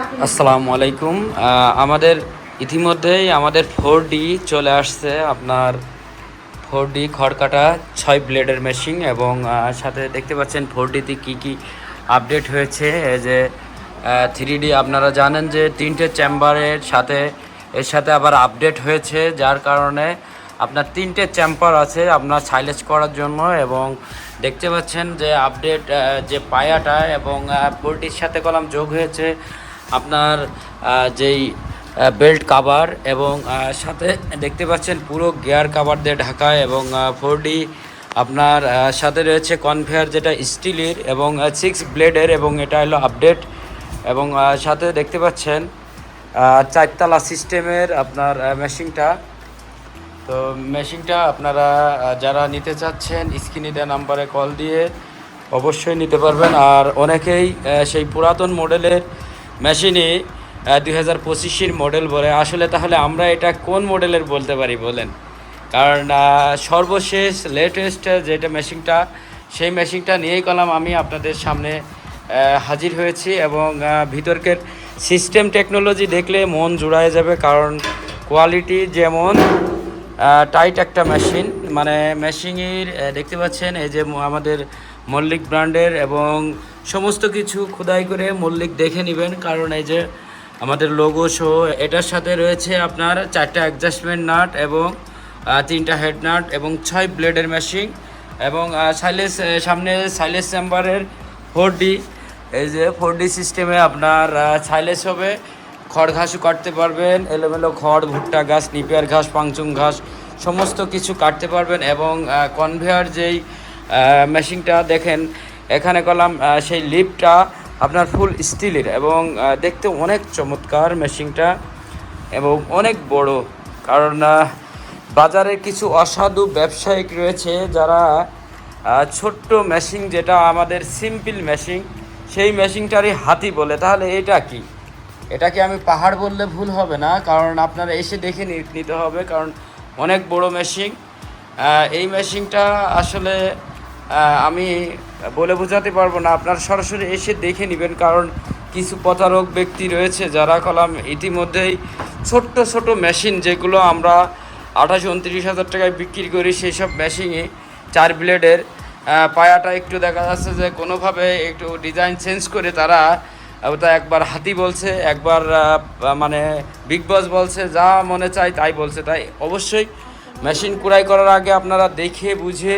আসসালামু আলাইকুম। আমাদের ইতিমধ্যেই আমাদের ফোর ডি চলে আসছে আপনার ফোর ডি খড়কাটা ছয় ব্লেডের মেশিন এবং সাথে দেখতে পাচ্ছেন ফোর ডিতে কী কী আপডেট হয়েছে। যে থ্রি ডি আপনারা জানেন যে তিনটে চেম্বারের সাথে, এর সাথে আবার আপডেট হয়েছে, যার কারণে আপনার তিনটে চেম্বার আছে আপনার সাইলেজ করার জন্য এবং দেখতে পাচ্ছেন যে আপডেট যে পায়াটা এবং পোলট্রির সাথে কলাম যোগ হয়েছে। আপনার যেই বেল্ট কাভার এবং সাথে দেখতে পাচ্ছেন পুরো গিয়ার কাভার দিয়ে ঢাকা এবং ফোর আপনার সাথে রয়েছে কনভেয়ার যেটা স্টিলের এবং সিক্স ব্লেডের এবং এটা হলো আপডেট এবং সাথে দেখতে পাচ্ছেন চারতলা সিস্টেমের আপনার মেশিনটা তো মেশিনটা আপনারা যারা নিতে চাচ্ছেন, স্ক্রিনে নাম্বারে কল দিয়ে অবশ্যই নিতে পারবেন। আর অনেকেই সেই পুরাতন মডেলের মেশিনই দুই হাজার পঁচিশের মডেল বলে। আসলে তাহলে আমরা এটা কোন মডেলের বলতে পারি বলেন? কারণ সর্বশেষ লেটেস্ট যেটা মেশিনটা সেই মেশিনটা নিয়েই কলাম আমি আপনাদের সামনে হাজির হয়েছি এবং ভিতরকের সিস্টেম টেকনোলজি দেখলে মন জুড়ায় যাবে কারণ কোয়ালিটি যেমন টাইট একটা মেশিন মানে মেশিনের দেখতে পাচ্ছেন এই যে আমাদের মল্লিক ব্র্যান্ডের এবং সমস্ত কিছু খোদাই করে মল্লিক দেখে নেবেন, কারণ এই যে আমাদের লোগো শো এটার সাথে রয়েছে আপনার চারটা অ্যাডজাস্টমেন্ট নাট এবং তিনটা হেড নাট এবং ছয় ব্লেডের মেশিন এবং সাইলেস সামনে সাইলেস চেম্বারের ফোর ডি এই যে ফোর ডি সিস্টেমে আপনার সাইলেস হবে, খড় ঘাসও কাটতে পারবেন, এলোমেলো খড়, ভুট্টা ঘাস, নিপিয়ার ঘাস, পাংচুং ঘাস, সমস্ত কিছু কাটতে পারবেন এবং কনভেয়ার যেই মেশিনটা দেখেন এখানে করলাম সেই লিফটটা আপনার ফুল স্টিলের এবং দেখতে অনেক চমৎকার মেশিনটা এবং অনেক বড়। কারণ বাজারে কিছু অসাধু ব্যবসায়িক রয়েছে যারা ছোট্ট মেশিন যেটা আমাদের সিম্পল মেশিন, সেই মেশিনটারই হাতি বলে। তাহলে এটা কি? এটাকে আমি পাহাড় বললে ভুল হবে না? কারণ আপনারা এসে দেখে নিতে হবে, কারণ অনেক বড় মেশিন। এই মেশিনটা আসলে আমি বলে বোঝাতে পারব না। আপনার সরাসরি এসে দেখে নেবেন, কারণ কিছু প্রতারক ব্যক্তি রয়েছে যারা কলাম ইতিমধ্যেই ছোট্ট ছোট মেশিন যেগুলো আমরা আঠাশ, উনত্রিশ হাজার টাকায় বিক্রি করি সেই সব মেশিনে চার ব্লেডের পায়াটা একটু দেখা যাচ্ছে যে কোনোভাবে একটু ডিজাইন চেঞ্জ করে তারা ওটা একবার হাতি বলছে, একবার মানে বিগ বস বলছে, যা মনে চায় তাই বলছে। তাই অবশ্যই মেশিন ক্রয় করার আগে আপনারা দেখে বুঝে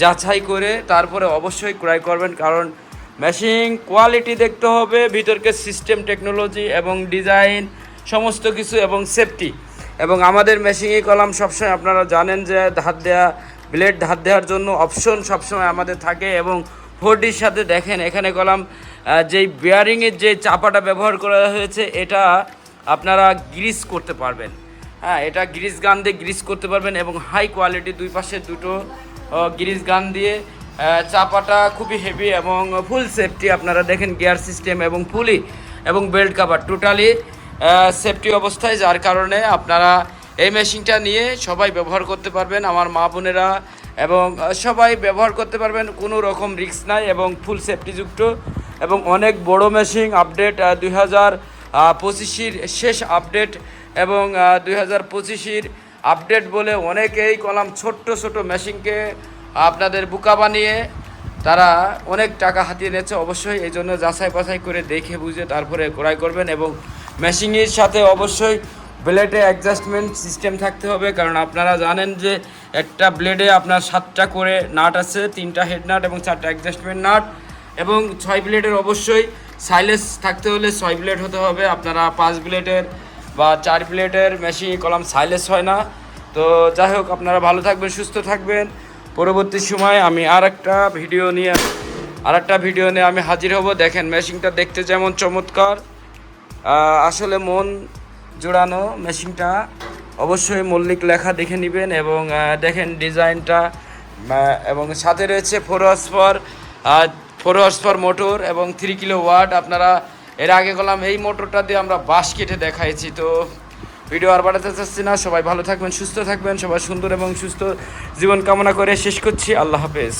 যাচাই করে তারপরে অবশ্যই ক্রয় করবেন, কারণ মেশিন কোয়ালিটি দেখতে হবে, ভিতরকে সিস্টেম টেকনোলজি এবং ডিজাইন সমস্ত কিছু এবং সেফটি এবং আমাদের মেশিনে কলাম সবসময় আপনারা জানেন যে ধার দেওয়া ব্লেড ধার দেওয়ার জন্য অপশন সবসময় আমাদের থাকে এবং ফোরডির সাথে দেখেন, এখানে কলাম যেই বেয়ারিংয়ের যে চাপাটা ব্যবহার করা হয়েছে, এটা আপনারা গ্রিস করতে পারবেন। হ্যাঁ এটা গ্রিস গান দিয়ে গ্রিস করতে পারবেন এবং হাই কোয়ালিটি দুই পাশে দুটো গ্রিস গান দিয়ে চাপাটা খুবই হেভি এবং ফুল সেফটি আপনারা দেখেন গিয়ার সিস্টেম এবং ফুলি এবং বেল্ট কাভার টোটালি সেফটি অবস্থায়, যার কারণে আপনারা এই মেশিনটা নিয়ে সবাই ব্যবহার করতে পারবেন। আমার মা বোনেরা এবং সবাই ব্যবহার করতে পারবেন, কোনো রকম রিস্ক নাই এবং ফুল সেফটিযুক্ত এবং অনেক বড় মেশিন আপডেট দুই হাজার পঁচিশের শেষ আপডেট এবং দুই হাজার পঁচিশের আপডেট বলে অনেকেই কলাম ছোট্ট ছোট মেশিনকে আপনাদের বুকা বানিয়ে তারা অনেক টাকা হাতিয়ে নিচ্ছে অবশ্যই এই জন্য যাচাই বাছাই করে দেখে বুঝে তারপরে ক্রয় করবেন এবং মেশিনের সাথে অবশ্যই ব্লেডে অ্যাডজাস্টমেন্ট সিস্টেম থাকতে হবে। কারণ আপনারা জানেন যে একটা ব্লেডে আপনার সাতটা করে নাট আছে, তিনটা হেড নাট এবং চারটা অ্যাডজাস্টমেন্ট নাট এবং ছয় ব্লেডের অবশ্যই সাইলেস থাকতে হলে ছয় ব্লেড হতে হবে। আপনারা পাঁচ ব্লেডের বা চার প্লেটের মেশিন, কলাম, সাইলেস হয় না। তো যাই হোক, আপনারা ভালো থাকবেন, সুস্থ থাকবেন। পরবর্তী সময় আমি আর একটা ভিডিও নিয়ে আর একটা ভিডিও নিয়ে আমি হাজির হব। দেখেন, মেশিনটা দেখতে যেমন চমৎকার। আসলে মন জোড়ানো মেশিনটা অবশ্যই মল্লিক লেখা দেখে নেবেন এবং দেখেন ডিজাইনটা এবং সাথে রয়েছে four horse for four horse for motor এবং থ্রি কিলো ওয়াট। আপনারা এর আগে গেলাম, এই মোটরটা দিয়ে আমরা বাঁশ কেটে দেখাইছি। তো ভিডিও আর বাড়াতে চাচ্ছি না, সবাই ভালো থাকবেন, সুস্থ থাকবেন, সবাই সুন্দর এবং সুস্থ জীবন কামনা করে শেষ করছি। আল্লাহ হাফেজ।